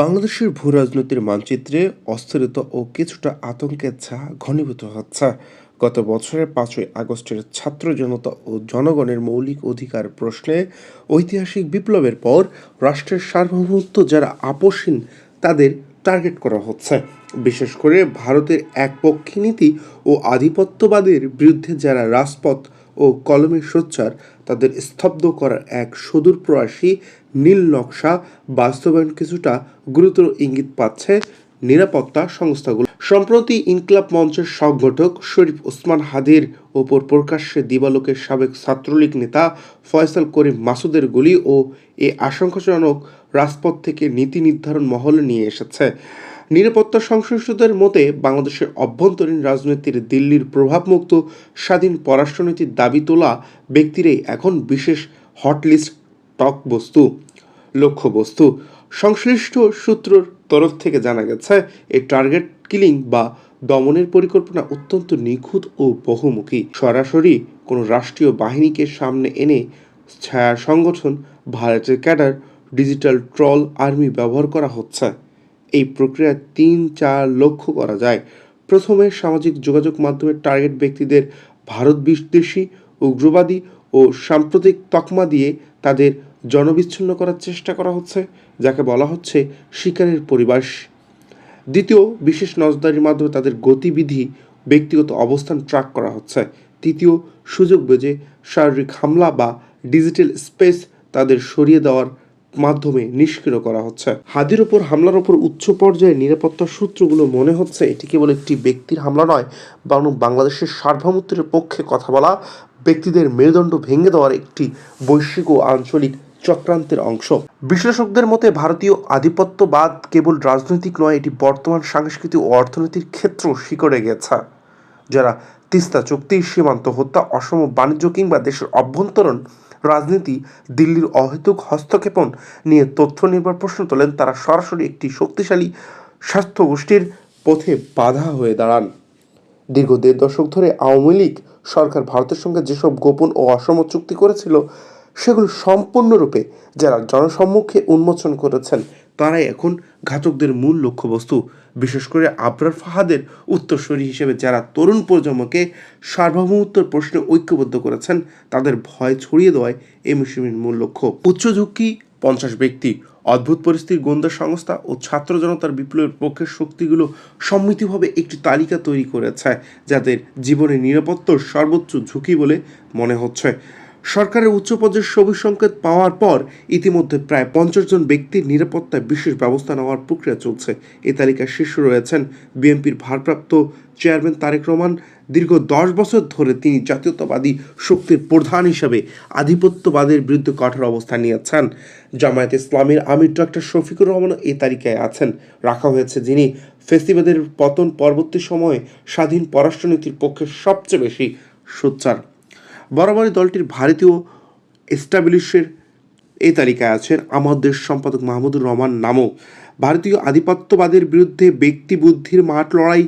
বাংলাদেশের ভূ রাজনীতির মানচিত্রে অস্থিরতা ও কিছুটা আতঙ্কের ছায়া ঘনীভূত হচ্ছে। গত বছরের পাঁচই আগস্টের ছাত্র জনতা ও জনগণের মৌলিক অধিকার প্রশ্নে ঐতিহাসিক বিপ্লবের পর রাষ্ট্রের সার্বভৌমত্ব যারা আপোষহীন তাদের টার্গেট করা হচ্ছে। বিশেষ করে ভারতের একপক্ষী নীতি ও আধিপত্যবাদের বিরুদ্ধে যারা রাজপথ ও কলমে সোচ্চার তাদের স্তব্ধ করার এক সুদূর প্রয়াসী নীল নকশা বাস্তবায়ন কিছুটা গুরুতর ইঙ্গিত পাচ্ছে নিরাপত্তা সংস্থাগুলো। সম্প্রতি ইনকলাব মঞ্চের সংগঠক শরীফ ওসমান হাদির ওপর প্রকাশ্যে দিবালোকের সাবেক ছাত্রলীগ নেতা ফয়সাল করিম মাসুদের গুলি ও এ আশঙ্কাজনক রাজপথ থেকে নীতি নির্ধারণ মহলে নিয়ে এসেছে। নিরাপত্তা সংশ্লিষ্টদের মতে, বাংলাদেশের অভ্যন্তরীণ রাজনীতির দিল্লির প্রভাবমুক্ত স্বাধীন পররাষ্ট্রনীতির দাবি তোলা ব্যক্তিরাই এখন বিশেষ হটলিস্ট টক বস্তু লক্ষ্যবস্তু। সংশ্লিষ্ট সূত্রর তরফ থেকে জানা গেছে এই টার্গেট কিলিং বা দমনের পরিকল্পনা অত্যন্ত নিখুঁত ও বহুমুখী। সরাসরি কোনো রাষ্ট্রীয় বাহিনীকে সামনে এনে ছায়া সংগঠন, ভারতের ক্যাডার, ডিজিটাল ট্রল আর্মি ব্যবহার করা হচ্ছে। এই প্রক্রিয়া তিন চার লক্ষ্য করা যায়। প্রথমে সামাজিক যোগাযোগ মাধ্যমের টার্গেট ব্যক্তিদের ভারত বিদ্বেষী উগ্রবাদী ও সাম্প্রতিক তকমা দিয়ে তাদের জনবিচ্ছিন্ন করার চেষ্টা করা হচ্ছে, যাকে বলা হচ্ছে শিকারের পরিবেশ। দ্বিতীয় বিশেষ নজরদারির মাধ্যমে তাদের গতিবিধি, ব্যক্তিগত অবস্থান ট্র্যাক করা হচ্ছে। তৃতীয় সুযোগ বেজে শারীরিক হামলা বা ডিজিটাল স্পেস তাদের সরিয়ে দেওয়ার মাধ্যমে নিষ্ক্রিয় করা হচ্ছে। হাদির ওপর হামলার ওপর উচ্চ পর্যায়ে নিরাপত্তা সূত্রগুলো মনে হচ্ছে এটি কেবল একটি ব্যক্তির হামলা নয়, বরং বাংলাদেশের সার্বভৌমত্বের পক্ষে কথা বলা, ব্যক্তিদের মেরুদণ্ড ভেঙে দেওয়ার একটি বৈশ্বিক ও আঞ্চলিক চক্রান্তের অংশ। বিশ্লেষকদের মতে, ভারতীয় আধিপত্যবাদ কেবল রাজনৈতিক নয়, এটি বর্তমান সাংস্কৃতিক ও অর্থনীতির ক্ষেত্র শিকড়ে গেছে। যারা তিস্তা চুক্তি, সীমান্ত হত্যা, অসম বাণিজ্য কিংবা দেশের অভ্যন্তরণ রাজনীতি দিল্লির অহেতুক হস্তক্ষেপণ নিয়ে তথ্য নির্ভর প্রশ্ন তোলেন তারা সরাসরি একটি শক্তিশালী স্বাস্থ্য গোষ্ঠীর পথে বাধা হয়ে দাঁড়ান। দীর্ঘ দেড় দশক ধরে আওয়ামী লীগ সরকার ভারতের সঙ্গে যেসব গোপন ও অসম চুক্তি করেছিল, সেগুলো সম্পূর্ণরূপে যারা জনসম্মুখে উন্মোচন করেছেন তারাই এখন ঘাতকদের মূল লক্ষ্যবস্তু। বিশেষ করে আবরার ফাহাদের উত্তরসূরি হিসেবে যারা তরুণ প্রজন্মকে সার্বভৌমত্বর প্রশ্নে ঐক্যবদ্ধ করেছেন, তাদের ভয় ছড়িয়ে দেওয়ায় এই মিশনের মূল লক্ষ্য। উচ্চ ঝুঁকি, পঞ্চাশ ব্যক্তি, অদ্ভুত পরিস্থিতির গোয়েন্দা সংস্থা ও ছাত্র জনতার বিপ্লবের পক্ষের শক্তিগুলো সম্মিলিতভাবে একটি তালিকা তৈরি করেছে, যাদের জীবনের নিরাপত্তার সর্বোচ্চ ঝুঁকি বলে মনে হচ্ছে। সরকারের উচ্চ পর্যায়ের সবুজ সংকেত পাওয়ার পর ইতিমধ্যে প্রায় পঞ্চাশ জন ব্যক্তির নিরাপত্তায় বিশেষ ব্যবস্থা নেওয়ার প্রক্রিয়া চলছে। এ তালিকায় শীর্ষে রয়েছেন বিএনপির ভারপ্রাপ্ত চেয়ারম্যান তারেক রহমান, দীর্ঘ দশ বছর ধরে তিনি জাতীয়তাবাদী শক্তির প্রধান হিসাবে আধিপত্যবাদের বিরুদ্ধে কঠোর অবস্থান নিয়েছেন। জামায়াত ইসলামের আমির ডক্টর শফিকুর রহমানও এই তালিকায় আছেন। রাখা হয়েছে যিনি ফেস্টিভ্যালের পতন পরবর্তী সময়ে স্বাধীন পররাষ্ট্রনীতির পক্ষে সবচেয়ে বেশি সোচ্চার বরাবরই দলটির ভারতীয় এস্টাবলিশের এই তালিকায় আছেন আমাদের সম্পাদক মাহমুদুর রহমান নামক ভারতীয় আধিপত্যবাদের বিরুদ্ধে ব্যক্তি বুদ্ধির মাঠ লড়াই